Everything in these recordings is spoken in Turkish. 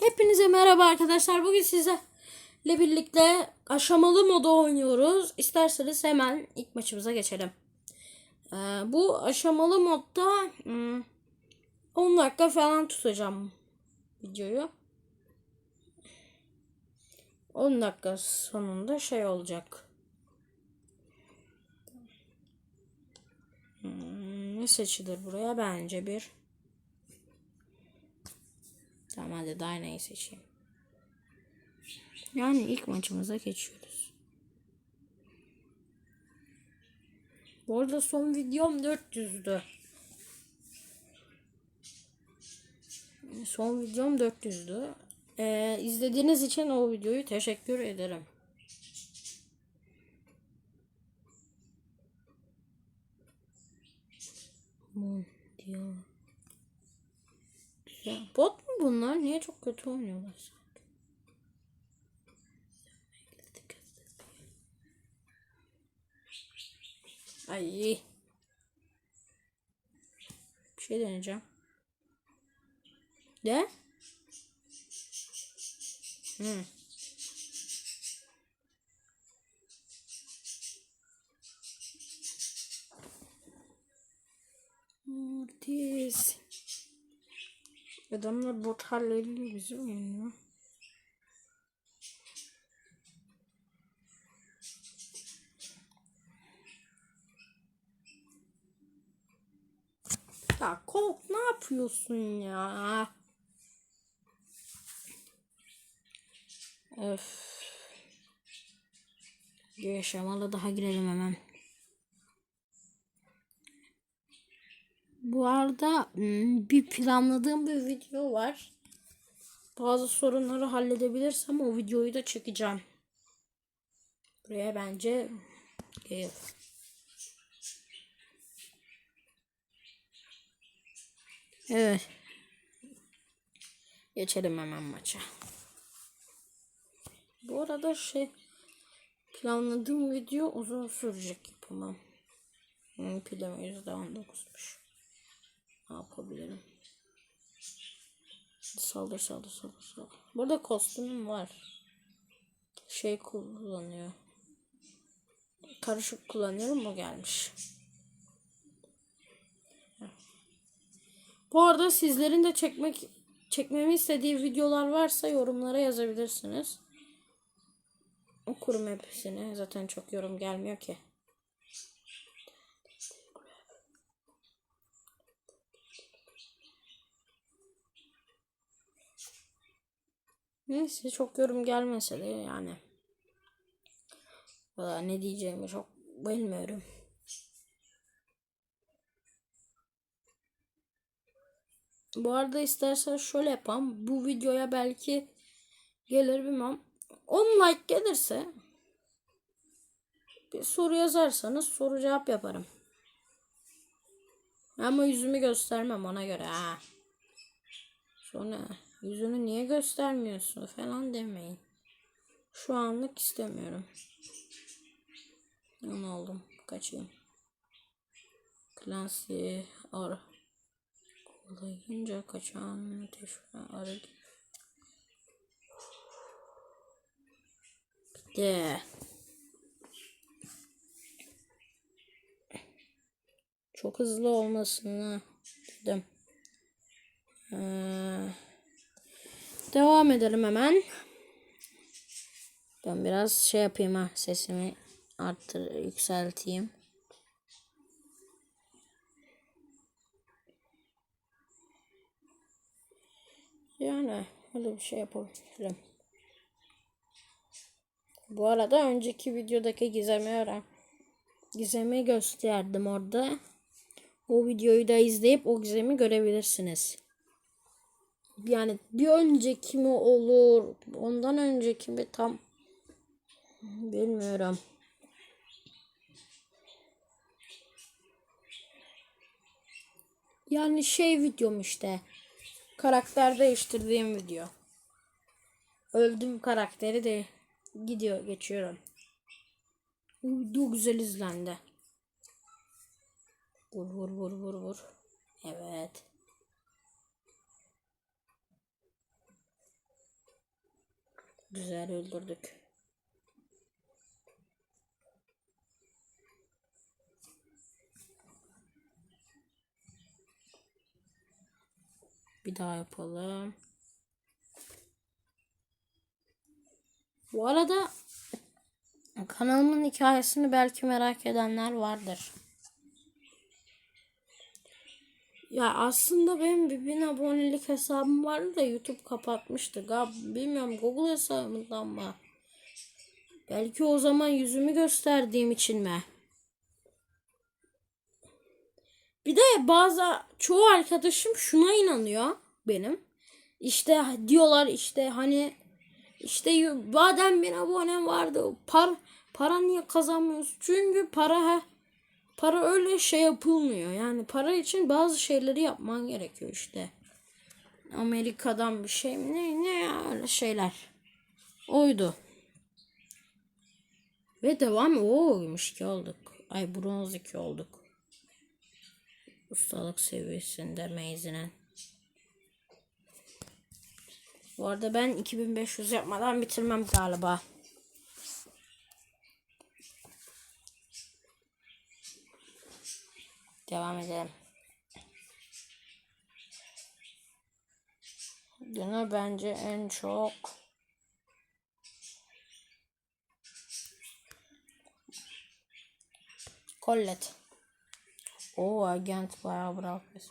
Hepinize merhaba arkadaşlar. Bugün sizlerle birlikte aşamalı moda oynuyoruz. İsterseniz hemen ilk maçımıza geçelim. Ee, bu aşamalı modda hmm, 10 dakika falan tutacağım videoyu. 10 dakika sonunda şey olacak. Hmm, ne seçilir buraya? Bence bir Tamam hadi Dyna'yı seçeyim. Yani ilk maçımıza geçiyoruz. Bu arada son videom 400'dü. Son videom 400'dü. Ee, izlediğiniz için o videoyu teşekkür ederim. Mondial. Ya bot mu bunlar? Niye çok kötü oynuyorlar sanki? Ay. Bir şey deneyeceğim. De? Hmm. Mortis. Adamlar bot hallediyor bizim oyunu. Ya Colt ne yapıyorsun ya? Öf. Yaşamalı daha girelim hemen. Bu arada hmm, bir planladığım bir video var. Bazı sorunları halledebilirsem o videoyu da çekeceğim. Buraya bence gel. Evet. Geçelim hemen maça. Bu arada şey planladığım video uzun sürecek yapamam. Pilim %19'muş. Ne yapabilirim? Saldır saldır saldır saldır. Burada kostümüm var. Şey kullanıyor. Karışık kullanıyorum o gelmiş. Bu arada sizlerin de çekmek çekmemi istediği videolar varsa yorumlara yazabilirsiniz. Okurum hepsini. Zaten çok yorum gelmiyor ki. Neyse çok yorum gelmese de yani. Valla ne diyeceğimi çok bilmiyorum. Bu arada istersen şöyle yapalım. Bu videoya belki gelir bilmem. 10 like gelirse bir soru yazarsanız soru cevap yaparım. Ama yüzümü göstermem ona göre ha. Sonra yüzünü niye göstermiyorsun falan demeyin. Şu anlık istemiyorum. Ne oldum? Kaçayım. Klasi ar. Kolayınca kaçan teşvire arı gibi. Bitti. Çok hızlı olmasını dedim. Ee, devam edelim hemen. Ben biraz şey yapayım ha sesimi arttır yükselteyim. Yani öyle bir şey yapabilirim. Bu arada önceki videodaki gizemi öğren. Gizemi gösterdim orada. O videoyu da izleyip o gizemi görebilirsiniz. Yani bir önceki mi olur, ondan önceki mi tam bilmiyorum. Yani şey videom işte. Karakter değiştirdiğim video. Öldüm karakteri de gidiyor geçiyorum. Video güzel izlendi. Vur vur vur vur vur. Evet. Güzel öldürdük. Bir daha yapalım. Bu arada kanalımın hikayesini belki merak edenler vardır. Ya aslında benim bir bin abonelik hesabım vardı da YouTube kapatmıştı. Gab bilmiyorum Google hesabından mı? Belki o zaman yüzümü gösterdiğim için mi? Bir de bazı çoğu arkadaşım şuna inanıyor benim. İşte diyorlar işte hani işte madem bin abonem vardı par para niye kazanmıyorsun? Çünkü para para öyle şey yapılmıyor. Yani para için bazı şeyleri yapman gerekiyor işte. Amerika'dan bir şey mi ne ne ya öyle şeyler. Oydu. Ve devam oymuş ki olduk. Ay bronz 2 olduk. Ustalık seviyesinde meyzinen. Bu arada ben 2500 yapmadan bitirmem galiba. Devam edelim. Günü bence en çok Collet. O agent bayağı Brawl Pass.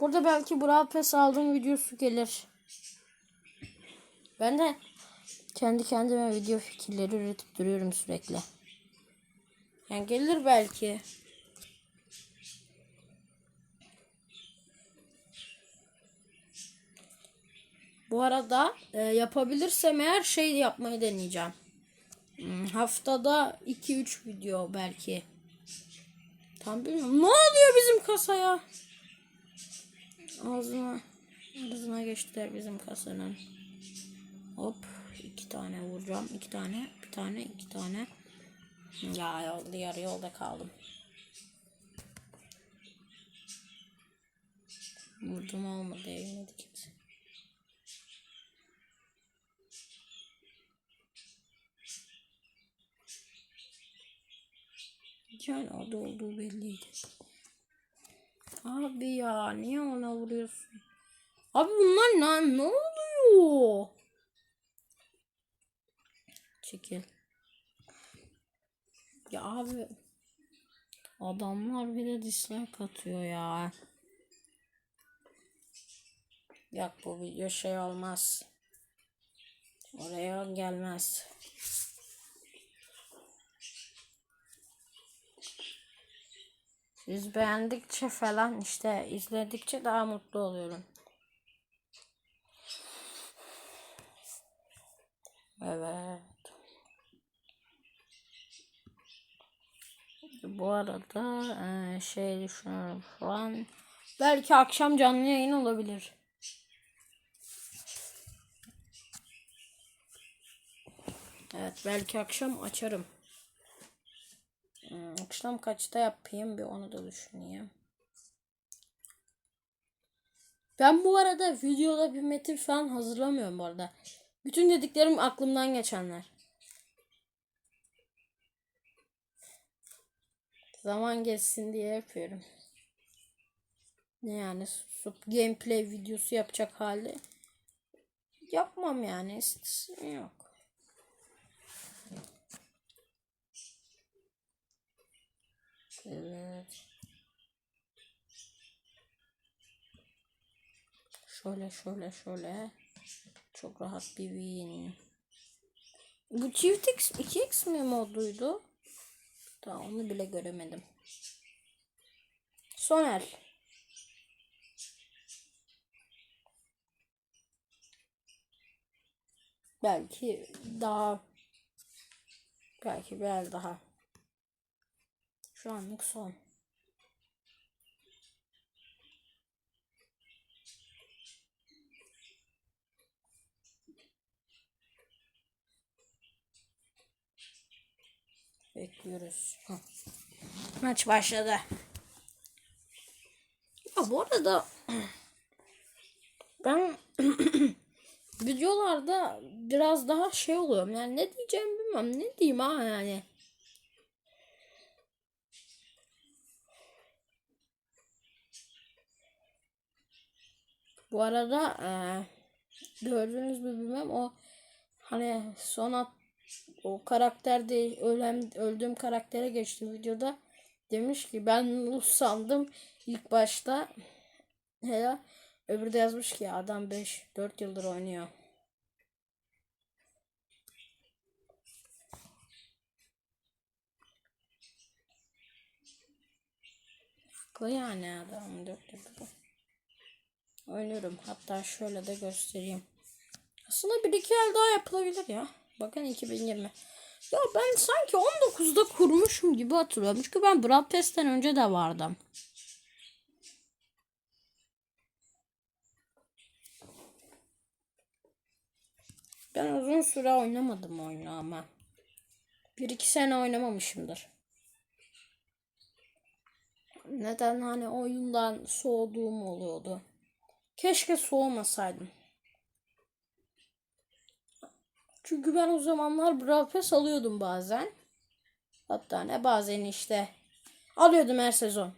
Burada belki Brawl Pass aldığım videosu gelir. Ben de kendi kendime video fikirleri üretip duruyorum sürekli. Yani gelir belki. Bu arada e, yapabilirsem eğer şey yapmayı deneyeceğim. Hmm, haftada 2-3 video belki. Tam bilmiyorum. Ne oluyor bizim kasaya? Ağzına, ağzına geçtiler bizim kasanın. Hop iki tane vuracağım. iki tane, bir tane, iki tane. Ya yolda yarı yolda kaldım. Vurdum olmadı değmedi kimse. Yani orada olduğu belliydi. Abi ya niye ona vuruyorsun? Abi bunlar ne, ne oluyor? Çekil. Ya abi adamlar bile dislike atıyor ya. Yok bu video şey olmaz. Oraya gelmez. Siz beğendikçe falan işte izledikçe daha mutlu oluyorum. Evet. Bu arada eee, şey düşünüyorum şu an. Belki akşam canlı yayın olabilir. Evet belki akşam açarım. Hmm, akşam kaçta yapayım bir onu da düşüneyim. Ben bu arada videoda bir metin falan hazırlamıyorum bu arada. Bütün dediklerim aklımdan geçenler. Zaman geçsin diye yapıyorum. Ne yani susup gameplay videosu yapacak hali yapmam yani. Yok. Evet. Şöyle şöyle şöyle. Çok rahat bir win. Bu çift x 2x mi moduydu? Daha onu bile göremedim. Soner. Belki daha belki biraz daha. Şu anlık son. Bekliyoruz. Hah. Maç başladı. Ya bu arada ben videolarda biraz daha şey oluyorum. Yani ne diyeceğimi bilmem. Ne diyeyim ha yani. Bu arada eee gördünüz mü bilmem o hani son at, o karakterde ölen öldüğüm karaktere geçti videoda demiş ki ben Luz sandım ilk başta hele öbürü de yazmış ki adam 5 4 yıldır oynuyor. Haklı yani adam 4 yıldır. Oynuyorum. Hatta şöyle de göstereyim. Aslında bir iki el daha yapılabilir ya. Bakın 2020. Ya ben sanki 19'da kurmuşum gibi hatırlıyorum. Çünkü ben Brawl Pass'ten önce de vardım. Ben uzun süre oynamadım oyunu ama. Bir iki sene oynamamışımdır. Neden hani oyundan soğuduğum oluyordu. Keşke soğumasaydım. Çünkü ben o zamanlar Brawl alıyordum bazen. Hatta ne bazen işte alıyordum her sezon.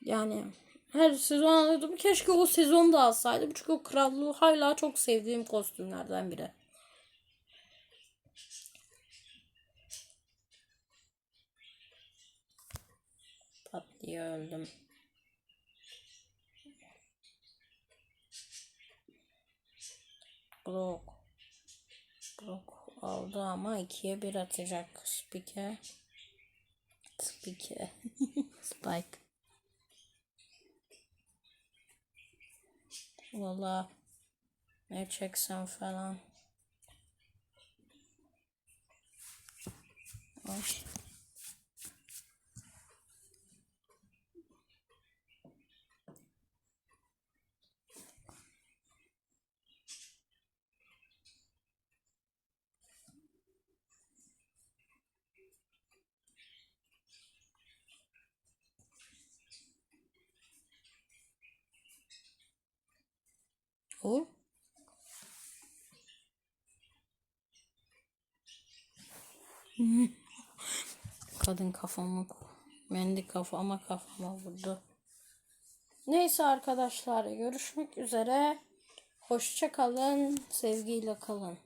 Yani her sezon alıyordum. Keşke o sezon da alsaydım. Çünkü o krallığı hala çok sevdiğim kostümlerden biri. Pat diye öldüm. Brock. Brock aldı ama ikiye bir atacak. Spike. Spike. Spike. Valla ne çeksem falan. Ay. O. Kadın kafamı mendi kafama kafama vurdu. Neyse arkadaşlar görüşmek üzere. Hoşça kalın, sevgiyle kalın.